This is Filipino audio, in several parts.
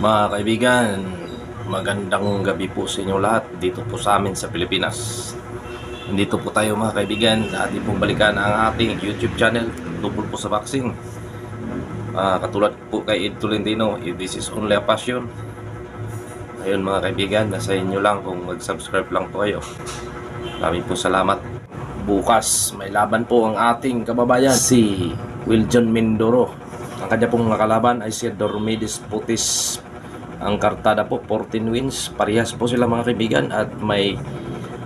Mga kaibigan, magandang gabi po sa inyo lahat dito po sa amin sa Pilipinas. Dito po tayo mga kaibigan, ating pong balikan ang ating YouTube channel, tungkol po sa boxing. Ah, katulad po kay Ed Tolentino, this is only a passion. Ayun mga kaibigan, nasa inyo lang kung mag-subscribe lang po kayo. Maraming po salamat. Bukas, may laban po ang ating kababayan, si Wiljon Mindoro. Kanya pong nakalaban ay si Dormides Putis. Ang kartada po, 14 wins. Parehas po sila mga kaibigan at may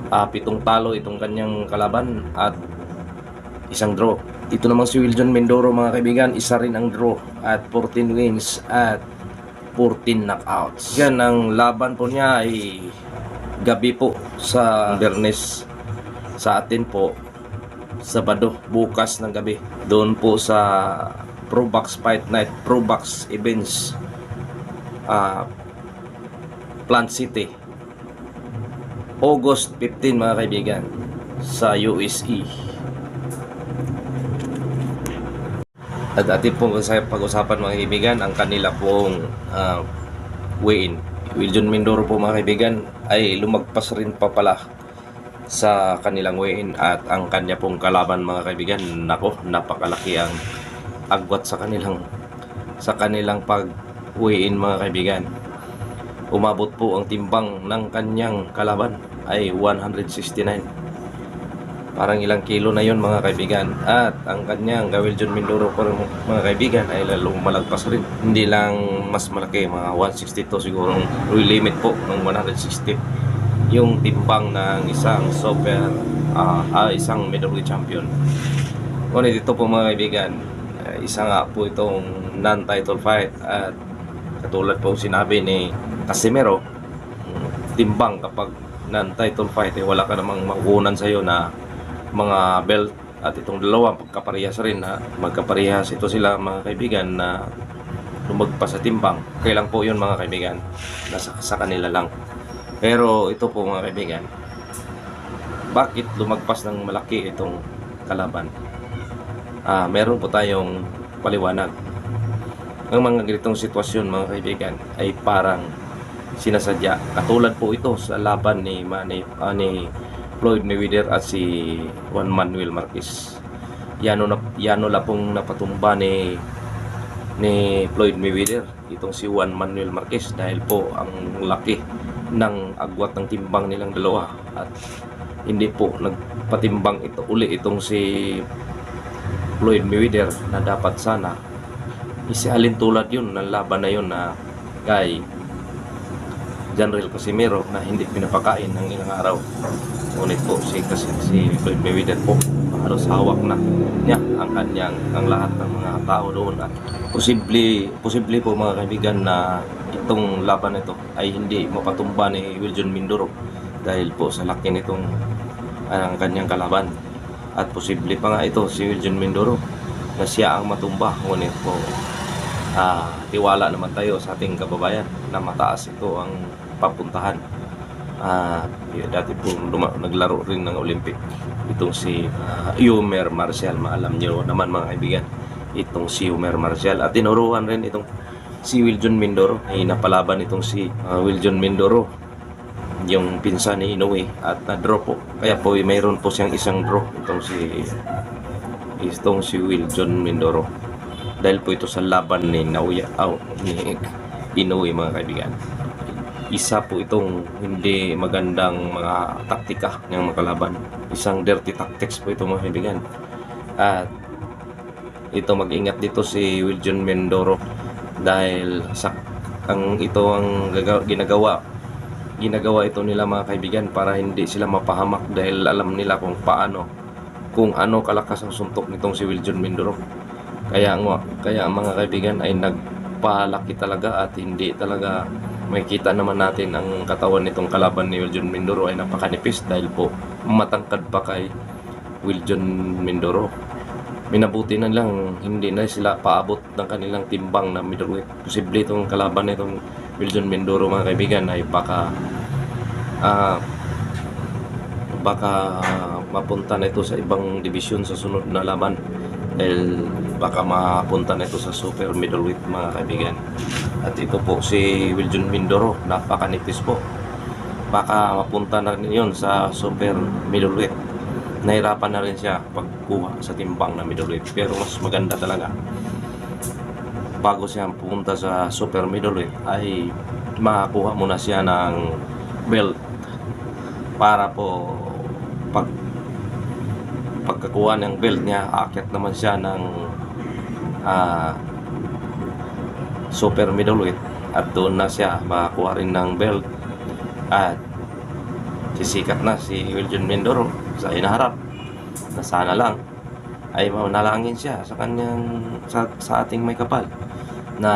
ah, pitong talo itong kanyang kalaban at isang draw. Ito namang si Wiljon Mindoro mga kaibigan, isa rin ang draw at 14 wins at 14 knockouts. Yan ang laban po niya ay gabi po sa Bernes sa atin po Sabado bukas ng gabi doon po sa Pro Box Fight Night Pro Box Events ah Plant City. August 15 mga kaibigan sa USE At atin pong pag-usapan mga kaibigan ang kanila pong uh, weigh-in. Wiljon Mindoro po mga kaibigan ay lumagpas rin pa pala sa kanilang weigh-in at ang kanya pong kalaban mga kaibigan. Nako napakalaki ang agwat sa kanilang sa kanilang pag weigh-in mga kaibigan. Umabot po ang timbang ng kanyang kalaban ay 169 parang ilang kilo na yon mga kaibigan. At ang kanyang Gawil John Mindoro mga kaibigan ay lalong malagpas rin. Hindi lang mas malaki mga 162 siguro limit po ng 160 yung timbang ng isang super ah ah, isang middleweight champion. Ngunit dito po mga kaibigan eh, isa nga po itong non-title fight at katulad po sinabi ni Casimero timbang kapag non-title fight eh, wala ka namang makukunan sa'yo na mga belt at itong dalawa pagkaparehas rin na magkaparehas. Ito sila mga kaibigan na lumagpas sa timbang. Kailan po yun mga kaibigan. Nasa sa kanila lang. Pero ito po mga kaibigan bakit lumagpas ng malaki itong kalaban ah, meron po tayong paliwanag. Ang mga ganitong sitwasyon mga kaibigan ay parang sinasadya. Katulad po ito sa laban ni Manny, ah, ni Floyd Mayweather at si Juan Manuel Marquez. Yano na yano la pong napatumba ni ni Floyd Mayweather itong si Juan Manuel Marquez dahil po ang laki ng agwat ng timbang nilang dalawa. At hindi po nagpatimbang ito uli itong si Floyd Mayweather na dapat sana. Isialin tulad yun ng laban na yun na kay General Casimiro na hindi pinapakain ng ilang araw. Ngunit po si, kasi, si Floyd Mayweather po halos hawak na niya ang kanyang ang lahat ng mga tao doon. At posible posible po mga kaibigan na itong laban nito ay hindi mapatumba ni Wiljon Mindoro dahil po sa laki nitong ang kanyang kalaban at posible pa nga ito si Wiljon Mindoro na siya ang matumba. Ngunit po ah, tiwala naman tayo sa ating kababayan na mataas ito ang papuntahan. Ah, dati po naglaro rin ng Olympic. Itong si ah, Yumer Marcial. Maalam niyo naman mga kaibigan itong si Yumer Marcial. At tinuruan rin itong si Wiljon Mindoro. Ay napalaban itong si ah, Wiljon Mindoro yung pinsan ni Inoue at na-draw po kaya po mayroon po siyang isang draw itong si itong si Wiljon Mindoro dahil po ito sa laban ni Naoya oh, ni Inoue mga kaibigan isa po itong hindi magandang mga taktika ng mga kalaban. Isang dirty tactics po ito mga kaibigan. At ito mag-ingat dito si Wiljon Mendoro dahil sa ang ito ang ginagawa ginagawa ito nila mga kaibigan para hindi sila mapahamak dahil alam nila kung paano kung ano kalakas ang suntok nitong si Wiljon Mindoro kaya kaya mga kaibigan ay nagpalaki talaga at hindi talaga makikita naman natin ang katawan nitong kalaban ni Wiljon Mindoro ay napakanipis dahil po matangkad pa kay Wiljon Mindoro. Minabuti na lang hindi na sila paabot ng kanilang timbang na middleweight. Posible itong kalaban nitong Wiljon Mindoro mga kaibigan ay baka ah baka mapunta na ito sa ibang division sa sunod na laban dahil baka mapunta na ito sa super middleweight mga kaibigan. At ito po si Wiljon Mindoro, napakanipis po. Baka mapunta na rin yun sa super middleweight. Nahirapan na rin siya pagkuha sa timbang na middleweight. Pero mas maganda talaga bago siya pumunta sa super middleweight ay makakuha muna siya ng belt para po pag pagkakuha ng belt niya aakyat naman siya ng ah, super middleweight at doon na siya makakuha rin ng belt. At sisikat na si Wiljon Mindoro sa inaharap na sana lang ay manalangin siya sa kanyang sa, sa ating may kapal na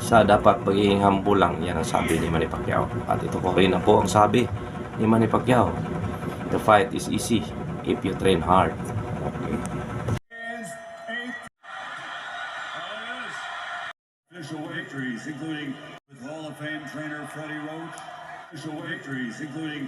sa dapat pagiging humble lang yan ang sabi ni Manny Pacquiao at ito po rin na po ang sabi ni Manny Pacquiao the fight is easy if you train hard okay. Official victories, including with Hall of Fame trainer Freddie Roach. Official victories, including